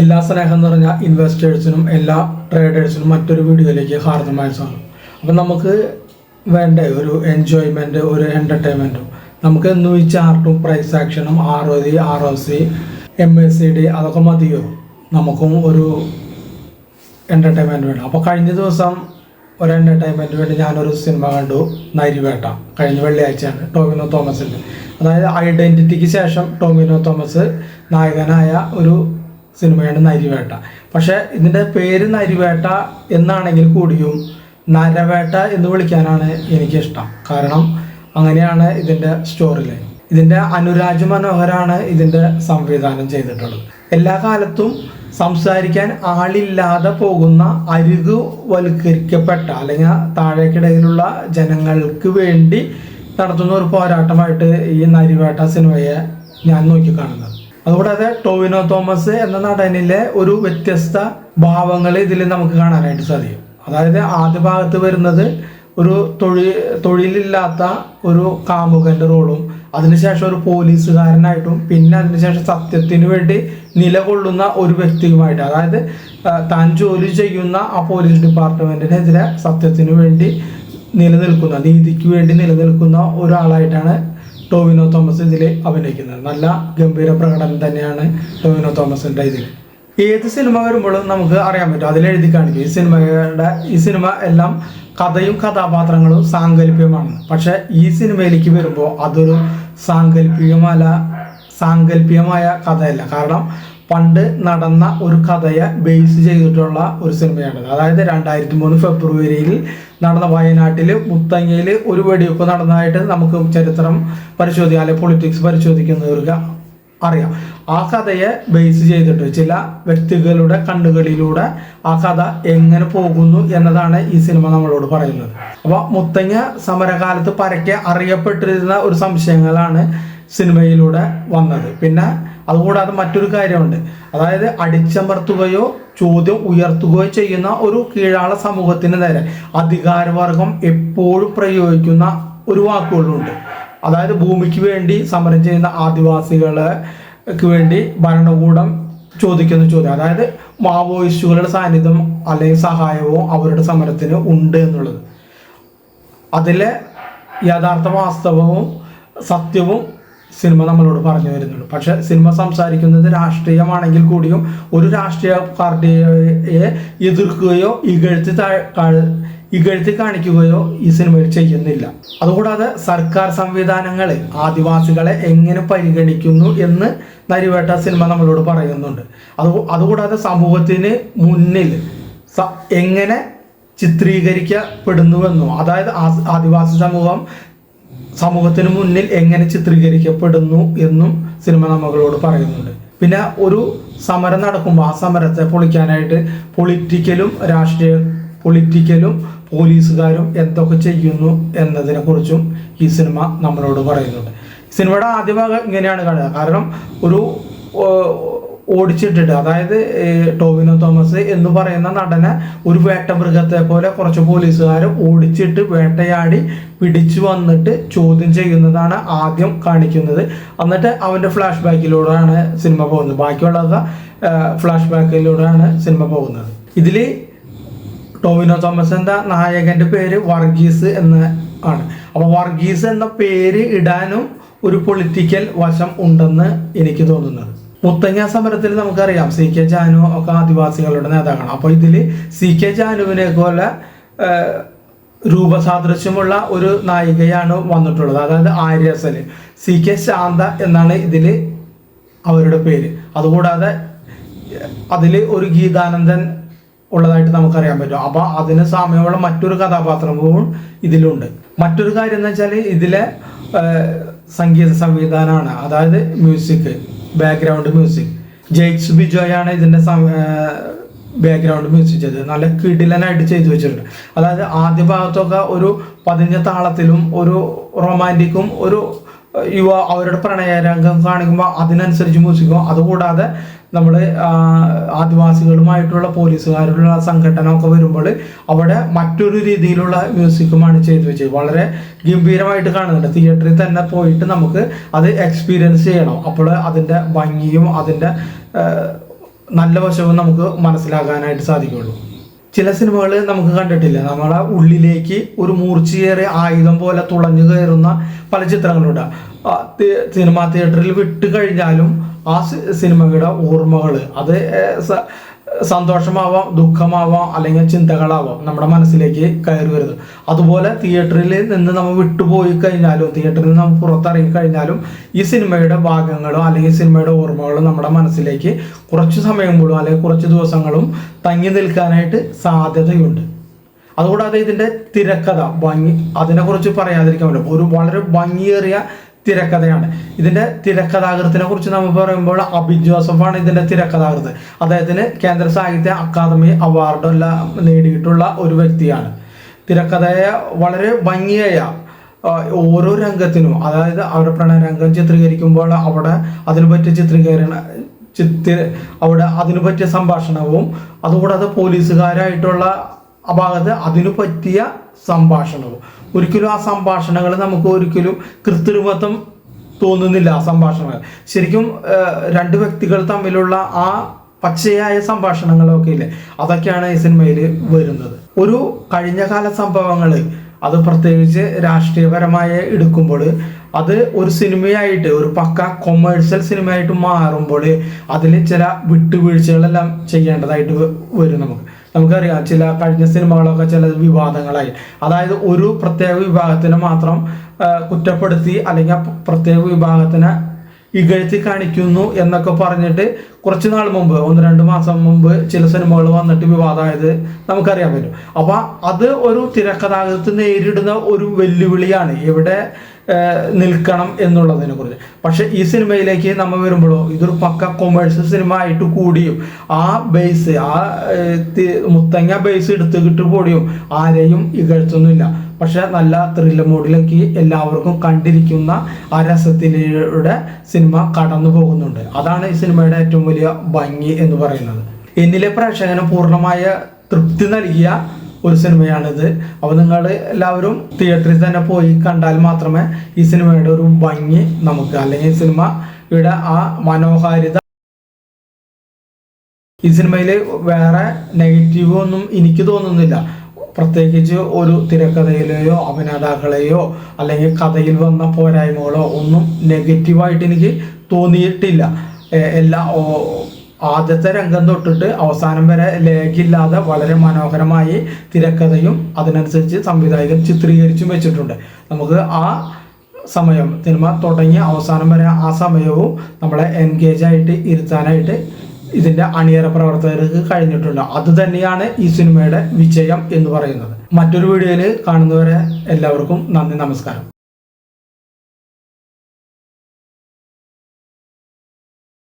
എല്ലാ സ്നേഹം നിറഞ്ഞ ഇൻവെസ്റ്റേഴ്സിനും എല്ലാ ട്രേഡേഴ്സിനും മറ്റൊരു വീഡിയോയിലേക്ക് ഹാർദമായ സ്വാഗതം. അപ്പം നമുക്ക് വേണ്ട ഒരു എൻജോയ്മെന്റ് ഒരു എന്റർടൈൻമെന്റും നമുക്ക് എന്നും ഈ ചാർട്ടും പ്രൈസ് ആക്ഷനും R O D R O C M S C D അതൊക്കെ മതിയോ? നമുക്കും ഒരു എന്റർടൈൻമെന്റ് വേണം. അപ്പോൾ കഴിഞ്ഞ ദിവസം ഒരു എന്റർടൈൻമെന്റ് വേണ്ടി ഞാനൊരു സിനിമ കണ്ടു നരിവേട്ട. കഴിഞ്ഞ വെള്ളിയാഴ്ചയാണ് ടോമിനോ തോമസിന്റെ. അതായത് ഐഡന്റിറ്റിക്ക് ശേഷം ടോമിനോ തോമസ് നായകനായ ഒരു സിനിമയാണ് നരിവേട്ട. പക്ഷേ ഇതിന്റെ പേര് നരിവേട്ട എന്നാണെങ്കിൽ കൂടിയും നരവേട്ട എന്ന് വിളിക്കാനാണ് എനിക്കിഷ്ടം. കാരണം അങ്ങനെയാണ് ഇതിന്റെ സ്റ്റോറി ലൈൻ ഇതിന്റെ അനുരാജ് മനോഹരാണ് ഇതിന്റെ സംവിധാനം ചെയ്തിട്ടുള്ളത്. എല്ലാ കാലത്തും സംസാരിക്കാൻ ആളില്ലാതെ പോകുന്ന അരികു വൽക്കരിക്കപ്പെട്ട അല്ലെങ്കിൽ താഴേക്കിടയിലുള്ള ജനങ്ങൾക്ക് വേണ്ടി നടത്തുന്ന ഒരു പോരാട്ടമായിട്ട് ഈ നരിവേട്ട സിനിമയെ ഞാൻ നോക്കിക്കാണുന്നത്. അതുകൂടാതെ ടോവിനോ തോമസ് എന്ന നടനിലെ ഒരു വ്യത്യസ്ത ഭാവങ്ങൾ ഇതിൽ നമുക്ക് കാണാനായിട്ട് സാധിക്കും. അതായത് ആദ്യ ഭാഗത്ത് വരുന്നത് ഒരു തൊഴിൽ തൊഴിലില്ലാത്ത ഒരു കാമുകന്റെ റോളും അതിനുശേഷം ഒരു പോലീസുകാരനായിട്ടും പിന്നെ അതിനുശേഷം സത്യത്തിന് വേണ്ടി നിലകൊള്ളുന്ന ഒരു വ്യക്തിയുമായിട്ട് അതായത് താൻ ജോലി ചെയ്യുന്ന ആ പോലീസ് ഡിപ്പാർട്ട്മെന്റിനെതിരെ സത്യത്തിന് വേണ്ടി നിലനിൽക്കുന്ന നീതിക്ക് വേണ്ടി നിലനിൽക്കുന്ന ഒരാളായിട്ടാണ് ടോവിനോ തോമസ് ഇതിൽ അഭിനയിക്കുന്നത്. നല്ല ഗംഭീര പ്രകടനം തന്നെയാണ് ടോവിനോ തോമസിന്റെ ഇതിൽ. ഏത് സിനിമ വരുമ്പോഴും നമുക്ക് അറിയാൻ പറ്റും. അതിലെഴുതി കാണിക്കും. ഈ സിനിമയുടെ ഈ സിനിമ എല്ലാം കഥയും കഥാപാത്രങ്ങളും സാങ്കല്പികമാണ്. പക്ഷെ ഈ സിനിമയിലേക്ക് വരുമ്പോൾ അതൊരു സാങ്കല്പികമല്ല സാങ്കല്പികമായ കഥയല്ല. കാരണം പണ്ട് നടന്ന ഒരു കഥയെ ബേസ് ചെയ്തിട്ടുള്ള ഒരു സിനിമയാണിത്. അതായത് രണ്ടായിരത്തി മൂന്ന് ഫെബ്രുവരിയിൽ നടന്ന വയനാട്ടിൽ മുത്തങ്ങയിൽ ഒരു വെടിവെപ്പ് നടന്നതായിട്ട് നമുക്ക് ചരിത്രം പരിശോധിക്കാം അല്ലെങ്കിൽ പൊളിറ്റിക്സ് പരിശോധിക്കുന്നവർക്ക് അറിയാം. ആ കഥയെ ബേസ് ചെയ്തിട്ട് ചില വ്യക്തികളുടെ കണ്ണുകളിലൂടെ ആ കഥ എങ്ങനെ പോകുന്നു എന്നതാണ് ഈ സിനിമ നമ്മളോട് പറയുന്നത്. അപ്പോൾ മുത്തങ്ങ സമരകാലത്ത് പരക്കെ അറിയപ്പെട്ടിരുന്ന ഒരു സംശയങ്ങളാണ് സിനിമയിലൂടെ വന്നത്. പിന്നെ അതുകൂടാതെ മറ്റൊരു കാര്യമുണ്ട്. അതായത് അടിച്ചമർത്തുകയോ ചോദ്യം ഉയർത്തുകയോ ചെയ്യുന്ന ഒരു കീഴാള സമൂഹത്തിന് നേരെ അധികാരവർഗം എപ്പോഴും പ്രയോഗിക്കുന്ന ഒരു വാക്കുകളുണ്ട്. അതായത് ഭൂമിക്ക് വേണ്ടി സമരം ചെയ്യുന്ന ആദിവാസികൾക്ക് വേണ്ടി ഭരണകൂടം ചോദിക്കുന്ന ചോദ്യം. അതായത് മാവോയിസ്റ്റുകളുടെ സാന്നിധ്യം അല്ലെങ്കിൽ സഹായവും അവരുടെ സമരത്തിന് ഉണ്ട് എന്നുള്ളത്. അതിലെ യഥാർത്ഥ വാസ്തവവും സത്യവും സിനിമ നമ്മളോട് പറഞ്ഞു വരുന്നുണ്ട് പക്ഷെ സിനിമ സംസാരിക്കുന്നത് രാഷ്ട്രീയമാണെങ്കിൽ കൂടിയും ഒരു രാഷ്ട്രീയ പാർട്ടിയെ എതിർക്കുകയോ ഇകഴ്ത്തി ഇകഴ്ത്തി കാണിക്കുകയോ ഈ സിനിമയിൽ ചെയ്യുന്നില്ല. അതുകൂടാതെ സർക്കാർ സംവിധാനങ്ങളെ ആദിവാസികളെ എങ്ങനെ പരിഗണിക്കുന്നു എന്ന് നരിവേട്ട സിനിമ നമ്മളോട് പറയുന്നുണ്ട്. അത് അതുകൂടാതെ സമൂഹത്തിന് മുന്നിൽ എങ്ങനെ ചിത്രീകരിക്കപ്പെടുന്നുവെന്നോ അതായത് ആദിവാസി സമൂഹം സമൂഹത്തിന് മുന്നിൽ എങ്ങനെ ചിത്രീകരിക്കപ്പെടുന്നു എന്നും സിനിമ നമ്മളോട് പറയുന്നുണ്ട്. പിന്നെ ഒരു സമരം നടക്കുമ്പോൾ ആ സമരത്തെ പൊളിക്കാനായിട്ട് പൊളിറ്റിക്കലും രാഷ്ട്രീയ പൊളിറ്റിക്കലും പോലീസുകാരും എന്തൊക്കെ ചെയ്യുന്നു എന്നതിനെ കുറിച്ചും ഈ സിനിമ നമ്മളോട് പറയുന്നുണ്ട്. സിനിമയുടെ ആദ്യ ഭാഗം ഇങ്ങനെയാണ് കാണുക. കാരണം ഒരു ഓടിച്ചിട്ടിട്ട്. അതായത് ടോവിനോ തോമസ് എന്ന് പറയുന്ന നടനെ ഒരു വേട്ടമൃഗത്തെ പോലെ കുറച്ച് പോലീസുകാർ ഓടിച്ചിട്ട് വേട്ടയാടി പിടിച്ചു വന്നിട്ട് ചോദ്യം ചെയ്യുന്നതാണ് ആദ്യം കാണിക്കുന്നത്. എന്നിട്ട് അവന്റെ ഫ്ലാഷ് ബാക്കിലൂടെയാണ് സിനിമ പോകുന്നത്. ബാക്കിയുള്ളത് ഫ്ലാഷ് ബാക്കിലൂടെയാണ് സിനിമ പോകുന്നത്. ഇതിൽ ടോവിനോ തോമസ് എന്ന നായകന്റെ പേര് വർഗീസ് എന്ന് ആണ്. അപ്പോൾ വർഗീസ് എന്ന പേര് ഇടാനും ഒരു പൊളിറ്റിക്കൽ വശം ഉണ്ടെന്ന് എനിക്ക് തോന്നുന്നത്. മുത്തങ്ങ സമരത്തിൽ നമുക്കറിയാം സി കെ ജാനു ഒക്കെ ആദിവാസികളുടെ നേതാവാണ്. അപ്പോൾ ഇതിൽ സി കെ ജാനുവിനെ പോലെ രൂപസാദൃശ്യമുള്ള ഒരു നായികയാണ് വന്നിട്ടുള്ളത്. അതായത് ആര്യസൽ സി കെ ശാന്ത എന്നാണ് ഇതിൽ അവരുടെ പേര്. അതുകൂടാതെ അതിൽ ഒരു ഗീതാനന്ദൻ ഉള്ളതായിട്ട് നമുക്കറിയാൻ പറ്റും. അപ്പോൾ അതിന് സാമ്യമുള്ള മറ്റൊരു കഥാപാത്രവും ഇതിലുണ്ട്. മറ്റൊരു കാര്യം എന്ന് വെച്ചാൽ ഇതിലെ സംഗീത സംവിധാനമാണ് അതായത് മ്യൂസിക്. ബാക്ക്ഗ്രൗണ്ട് മ്യൂസിക് ജെയ്ക്സ് ബിജോയാണ് ഇതിന്റെ ബാക്ക്ഗ്രൗണ്ട് മ്യൂസിക് ചെയ്തത്. നല്ല കിടിലനായിട്ട് ചെയ്തു വെച്ചിട്ടുണ്ട്. അതായത് ആദ്യ ഭാഗത്തൊക്കെ ഒരു പതിഞ്ഞ താളത്തിലും ഒരു റൊമാന്റിക്കും ഒരു യുവ അവരുടെ പ്രണയരംഗം കാണിക്കുമ്പോൾ അതിനനുസരിച്ച് മ്യൂസിക്കും അതുകൂടാതെ നമ്മൾ ആദിവാസികളുമായിട്ടുള്ള പോലീസുകാരുള്ള സംഘടനമൊക്കെ വരുമ്പോൾ അവിടെ മറ്റൊരു രീതിയിലുള്ള മ്യൂസിക്കുമാണ് ചെയ്തു വെച്ചത്. വളരെ ഗംഭീരമായിട്ട് കാണുന്നുണ്ട്. തിയേറ്ററിൽ തന്നെ പോയിട്ട് നമുക്ക് അത് എക്സ്പീരിയൻസ് ചെയ്യണം. അപ്പോൾ അതിന്റെ ഭംഗിയും അതിന്റെ നല്ല വശവും നമുക്ക് മനസ്സിലാക്കാനായിട്ട് സാധിക്കുള്ളൂ. ചില സിനിമകൾ നമുക്ക് കണ്ടിട്ടില്ല. നമ്മളെ ഉള്ളിലേക്ക് ഒരു മൂർച്ചയേറിയ ആയുധം പോലെ തുളഞ്ഞു കയറുന്ന പല ചിത്രങ്ങളുണ്ട്. സിനിമാ തിയേറ്ററിൽ വിട്ട് കഴിഞ്ഞാലും ആ സിനിമയുടെ ഓർമ്മകൾ അത് സന്തോഷമാവാം ദുഃഖമാവാം അല്ലെങ്കിൽ ചിന്തകളാവാം നമ്മുടെ മനസ്സിലേക്ക് കയറി വരുന്നത്. അതുപോലെ തിയേറ്ററിൽ നിന്ന് നമ്മൾ വിട്ടുപോയി കഴിഞ്ഞാലും തിയേറ്ററിൽ നിന്ന് നമുക്ക് പുറത്തിറങ്ങി കഴിഞ്ഞാലും ഈ സിനിമയുടെ ഭാഗങ്ങളോ അല്ലെങ്കിൽ സിനിമയുടെ ഓർമ്മകളോ നമ്മുടെ മനസ്സിലേക്ക് കുറച്ച് സമയം അല്ലെങ്കിൽ കുറച്ച് ദിവസങ്ങളും തങ്ങി നിൽക്കാനായിട്ട് സാധ്യതയുണ്ട്. അതുകൂടാതെ ഇതിന്റെ തിരക്കഥ ഭംഗി അതിനെക്കുറിച്ച് പറയാതിരിക്കാൻ പറ്റും ഒരു വളരെ ഭംഗിയേറിയ തിരക്കഥയാണ്. ഇതിന്റെ തിരക്കഥാകൃത്തിനെ കുറിച്ച് നമ്മൾ പറയുമ്പോൾ അബിൻ ജോസഫാണ് ഇതിന്റെ തിരക്കഥാകൃത്ത്. അദ്ദേഹത്തിന് കേന്ദ്ര സാഹിത്യ അക്കാദമി അവാർഡെല്ലാം നേടിയിട്ടുള്ള ഒരു വ്യക്തിയാണ്. തിരക്കഥയെ വളരെ ഭംഗിയായ ഓരോ രംഗത്തിനും അതായത് അവരുടെ പ്രണയരംഗം ചിത്രീകരിക്കുമ്പോൾ അവിടെ അതിനു പറ്റിയ ചിത്രീകരണ ചിത്ര അവിടെ അതിനു പറ്റിയ സംഭാഷണവും അതുകൂടാതെ പോലീസുകാരായിട്ടുള്ള ആ ഭാഗത്ത് അതിനു പറ്റിയ സംഭാഷണവും ഒരിക്കലും ആ സംഭാഷണങ്ങൾ നമുക്ക് ഒരിക്കലും കൃത്രിമത്വം തോന്നുന്നില്ല ആ സംഭാഷണങ്ങൾ. ശരിക്കും രണ്ട് വ്യക്തികൾ തമ്മിലുള്ള ആ പച്ചയായ സംഭാഷണങ്ങളൊക്കെ ഇല്ലേ? അതൊക്കെയാണ് ഈ സിനിമയിൽ വരുന്നത്. ഒരു കഴിഞ്ഞകാല സംഭവങ്ങൾ അത് പ്രത്യേകിച്ച് രാഷ്ട്രീയപരമായി എടുക്കുമ്പോൾ അത് ഒരു സിനിമയായിട്ട് ഒരു പക്ക കൊമേഴ്സ്യൽ സിനിമയായിട്ട് മാറുമ്പോൾ അതിൽ ചില വിട്ടുവീഴ്ചകളെല്ലാം ചെയ്യേണ്ടതായിട്ട് വരും നമുക്ക്. നമുക്കറിയാം ചില കഴിഞ്ഞ സിനിമകളൊക്കെ ചില വിവാദങ്ങളായി. അതായത് ഒരു പ്രത്യേക വിഭാഗത്തിന് മാത്രം കുറ്റപ്പെടുത്തി അല്ലെങ്കിൽ പ്രത്യേക വിഭാഗത്തിനെ ഇകഴ്ത്തി കാണിക്കുന്നു എന്നൊക്കെ പറഞ്ഞിട്ട് കുറച്ച് നാൾ മുമ്പ് ഒന്ന് രണ്ട് മാസം മുമ്പ് ചില സിനിമകൾ വന്നിട്ട് വിവാദമായത് നമുക്കറിയാൻ പറ്റും. അപ്പോൾ അത് ഒരു തിരക്കഥാകൃത്ത് നേരിടുന്ന ഒരു വെല്ലുവിളിയാണ്. ഇവിടെ നിൽക്കണം എന്നുള്ളതിനെ കുറിച്ച്. പക്ഷെ ഈ സിനിമയിലേക്ക് നമ്മൾ വരുമ്പോഴോ ഇതൊരു പക്ക കൊമേഴ്സ്യൽ സിനിമ ആയിട്ട് കൂടിയും ആ ബേസ് ആ മുത്തങ്ങ ബേസ് എടുത്തുകിട്ട് കൂടിയും ആരെയും ഇകഴ്ത്തൊന്നുമില്ല പക്ഷെ നല്ല ത്രില്ല മോഡിലേക്ക് എല്ലാവർക്കും കണ്ടിരിക്കുന്ന ആ രസത്തിലൂടെ സിനിമ കടന്നു പോകുന്നുണ്ട്. അതാണ് ഈ സിനിമയുടെ ഏറ്റവും വലിയ ഭംഗി എന്ന് പറയുന്നത്. എന്നിലെ പ്രേക്ഷകന് പൂർണമായ തൃപ്തി നൽകിയ ഒരു സിനിമയാണിത്. അപ്പോൾ നിങ്ങൾ എല്ലാവരും തിയേറ്ററിൽ തന്നെ പോയി കണ്ടാൽ മാത്രമേ ഈ സിനിമയുടെ ഒരു ഭംഗി നമുക്ക് അല്ലെങ്കിൽ ഈ സിനിമയുടെ ആ മനോഹാരിത ഈ സിനിമയിൽ വേറെ നെഗറ്റീവ് ഒന്നും എനിക്ക് തോന്നുന്നില്ല. പ്രത്യേകിച്ച് ഒരു തിരക്കഥയിലെയോ അഭിനേതാക്കളെയോ അല്ലെങ്കിൽ കഥയിൽ വന്ന പോരായ്മകളോ ഒന്നും നെഗറ്റീവായിട്ട് എനിക്ക് തോന്നിയിട്ടില്ല. എല്ലാ ആദ്യത്തെ രംഗം തൊട്ടിട്ട് അവസാനം വരെ ലേഖില്ലാതെ വളരെ മനോഹരമായി തിരക്കഥയും അതിനനുസരിച്ച് സംവിധായകൻ ചിത്രീകരിച്ചും വെച്ചിട്ടുണ്ട്. നമുക്ക് ആ സമയം സിനിമ തുടങ്ങി അവസാനം വരെ ആ സമയവും നമ്മളെ എൻഗേജ് ആയിട്ട് ഇരുത്താനായിട്ട് ഇതിന്റെ അണിയറ പ്രവർത്തകർക്ക് കഴിഞ്ഞിട്ടുണ്ട്. അത് തന്നെയാണ് ഈ സിനിമയുടെ വിജയം എന്ന് പറയുന്നത്. മറ്റൊരു വീഡിയോയിൽ കാണുന്നവരെ എല്ലാവർക്കും നന്ദി നമസ്കാരം.